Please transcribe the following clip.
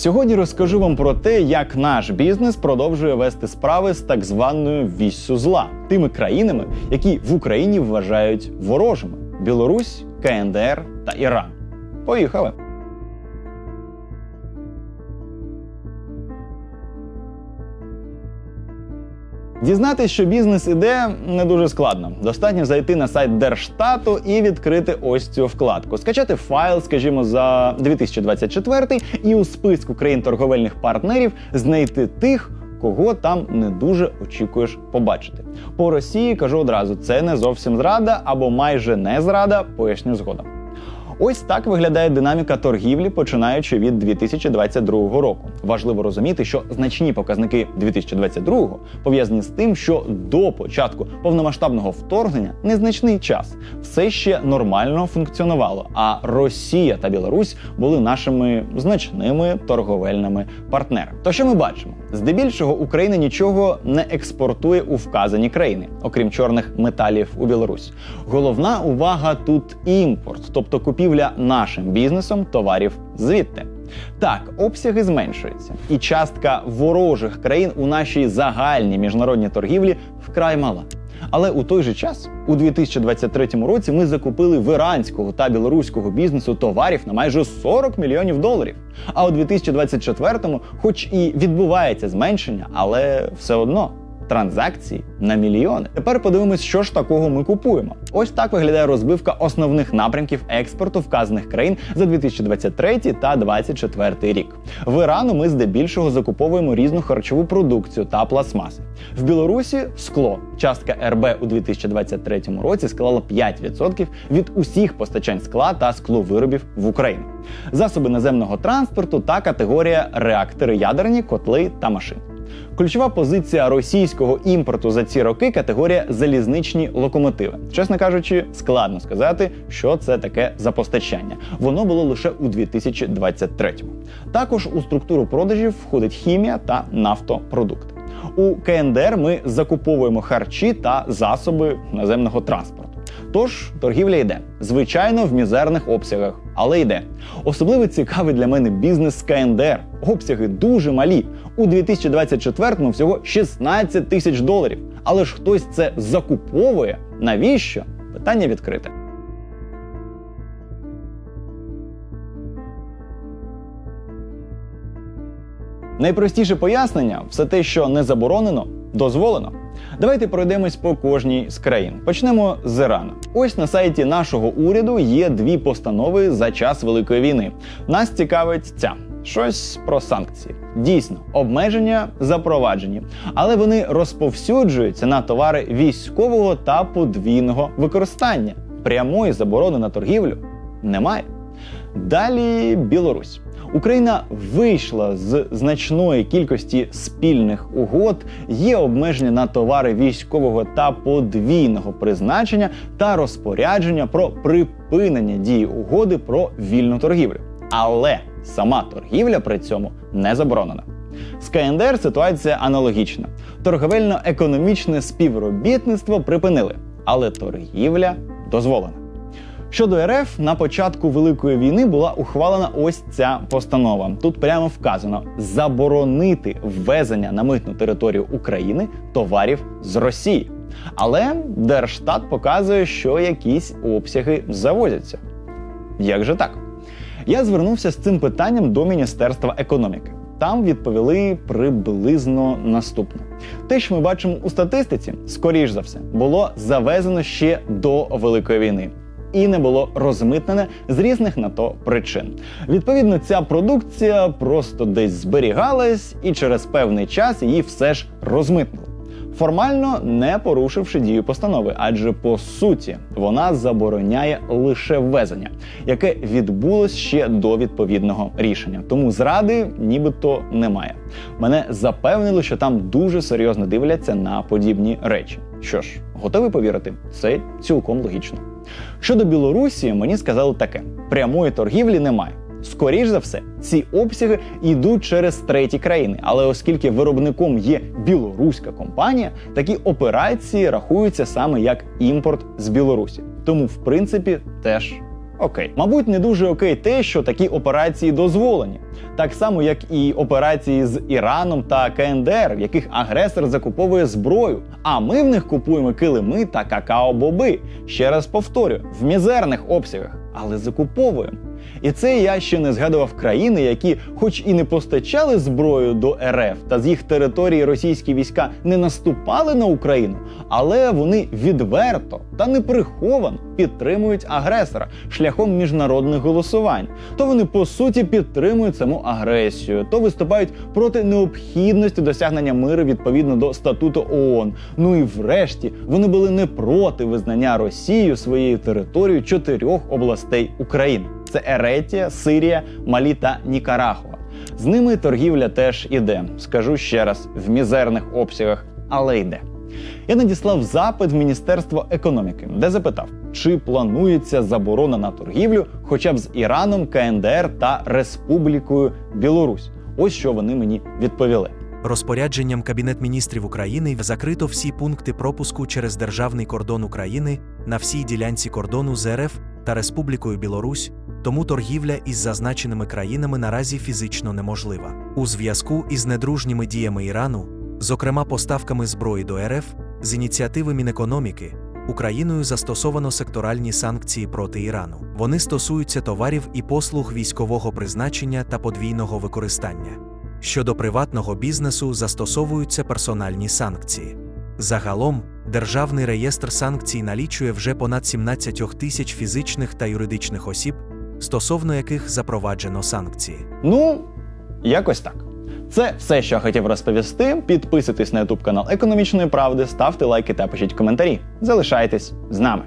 Сьогодні розкажу вам про те, як наш бізнес продовжує вести справи з так званою віссю зла, тими країнами, які в Україні вважають ворожими: Білорусь, КНДР та Іран. Поїхали! Дізнатись, що бізнес іде, не дуже складно. Достатньо зайти на сайт Держштату і відкрити ось цю вкладку, скачати файл, скажімо, за 2024 і у списку країн торговельних партнерів знайти тих. Кого там не дуже очікуєш побачити по Росії, кажу одразу, це не зовсім зрада або майже не зрада, поясню згодом. Ось так виглядає динаміка торгівлі, починаючи від 2022 року. Важливо розуміти, що значні показники 2022 пов'язані з тим, що до початку повномасштабного вторгнення незначний час все ще нормально функціонувало. А Росія та Білорусь були нашими значними торговельними партнерами. То що ми бачимо? Здебільшого Україна нічого не експортує у вказані країни, окрім чорних металів у Білорусь. Головна увага тут імпорт, тобто купівля нашим бізнесом товарів звідти. Так, обсяги зменшуються, і частка ворожих країн у нашій загальній міжнародній торгівлі вкрай мала. Але у той же час, у 2023 році, ми закупили в іранського та білоруського бізнесу товарів на майже 40 мільйонів доларів. А у 2024-му, хоч і відбувається зменшення, але все одно. Транзакції на мільйони. Тепер подивимось, що ж такого ми купуємо. Ось так виглядає розбивка основних напрямків експорту вказаних країн за 2023 та 2024 рік. В Ірану ми здебільшого закуповуємо різну харчову продукцію та пластмаси. В Білорусі скло. Частка РБ у 2023 році склала 5% від усіх постачань скла та скловиробів в Україну. Засоби наземного транспорту та категорія реактори ядерні, котли та машини. Ключова позиція російського імпорту за ці роки категорія залізничні локомотиви. Чесно кажучи, складно сказати, що це таке за постачання. Воно було лише у 2023-му. Також у структуру продажів входить хімія та нафтопродукти. У КНДР ми закуповуємо харчі та засоби наземного транспорту. Тож торгівля йде, звичайно, в мізерних обсягах, але йде. Особливо цікавий для мене бізнес з КНДР. Обсяги дуже малі. У 2024-му всього 16 тисяч доларів. Але ж хтось це закуповує. Навіщо? Питання відкрите. Найпростіше пояснення все те, що не заборонено, дозволено. Давайте пройдемось по кожній з країн. Почнемо з Ірану. Ось на сайті нашого уряду є дві постанови за час Великої війни. Нас цікавить ця. Щось про санкції. Дійсно, обмеження запроваджені, але вони розповсюджуються на товари військового та подвійного використання. Прямої заборони на торгівлю немає. Далі Білорусь. Україна вийшла з значної кількості спільних угод, є обмеження на товари військового та подвійного призначення та розпорядження про припинення дії угоди про вільну торгівлю. Але сама торгівля при цьому не заборонена. З КНДР ситуація аналогічна. Торговельно-економічне співробітництво припинили, але торгівля дозволена. Щодо РФ, на початку Великої війни була ухвалена ось ця постанова. Тут прямо вказано заборонити ввезення на митну територію України товарів з Росії. Але Держстат показує, що якісь обсяги завозяться. Як же так? Я звернувся з цим питанням до Міністерства економіки. Там відповіли приблизно наступне: те, що ми бачимо у статистиці, скоріш за все, було завезено ще до Великої війни. І не було розмитнене з різних на то причин. Відповідно, ця продукція просто десь зберігалась, і через певний час її все ж розмитнили. Формально не порушивши дію постанови, адже по суті вона забороняє лише ввезення, яке відбулось ще до відповідного рішення. Тому зради нібито немає. Мене запевнили, що там дуже серйозно дивляться на подібні речі. Що ж, готовий повірити, це цілком логічно. Щодо Білорусі, мені сказали таке: прямої торгівлі немає. Скоріш за все, ці обсяги йдуть через треті країни, але оскільки виробником є білоруська компанія, такі операції рахуються саме як імпорт з Білорусі. Тому, в принципі, теж Окей, мабуть, не дуже окей те, що такі операції дозволені, так само як і операції з Іраном та КНДР, в яких агресор закуповує зброю. А ми в них купуємо килими та какао-боби. Ще раз повторю, в мізерних обсягах, але закуповуємо. І це я ще не згадував країни, які, хоч і не постачали зброю до РФ, та з їх території російські війська не наступали на Україну, але вони відверто та неприховано підтримують агресора шляхом міжнародних голосувань. То вони по суті підтримують саму агресію, то виступають проти необхідності досягнення миру відповідно до статуту ООН. Ну і врешті вони були не проти визнання Росією своєю територією чотирьох областей України: це Еретія, Сирія, Малі та Нікарагуа. З ними торгівля теж іде. Скажу ще раз, в мізерних обсягах, але йде. Я надіслав запит в Міністерство економіки, де запитав, чи планується заборона на торгівлю хоча б з Іраном, КНДР та Республікою Білорусь. Ось що вони мені відповіли. Розпорядженням Кабінет міністрів України закрито всі пункти пропуску через державний кордон України на всій ділянці кордону з РФ та Республікою Білорусь, тому торгівля із зазначеними країнами наразі фізично неможлива. У зв'язку із недружніми діями Ірану, зокрема поставками зброї до РФ, з ініціативи Мінекономіки, Україною застосовано секторальні санкції проти Ірану. Вони стосуються товарів і послуг військового призначення та подвійного використання. Щодо приватного бізнесу застосовуються персональні санкції. Загалом, Державний реєстр санкцій налічує вже понад 17 тисяч фізичних та юридичних осіб, стосовно яких запроваджено санкції. Ну, якось так. Це все, що я хотів розповісти. Підписуйтесь на YouTube канал Економічної правди, ставте лайки та пишіть коментарі. Залишайтесь з нами.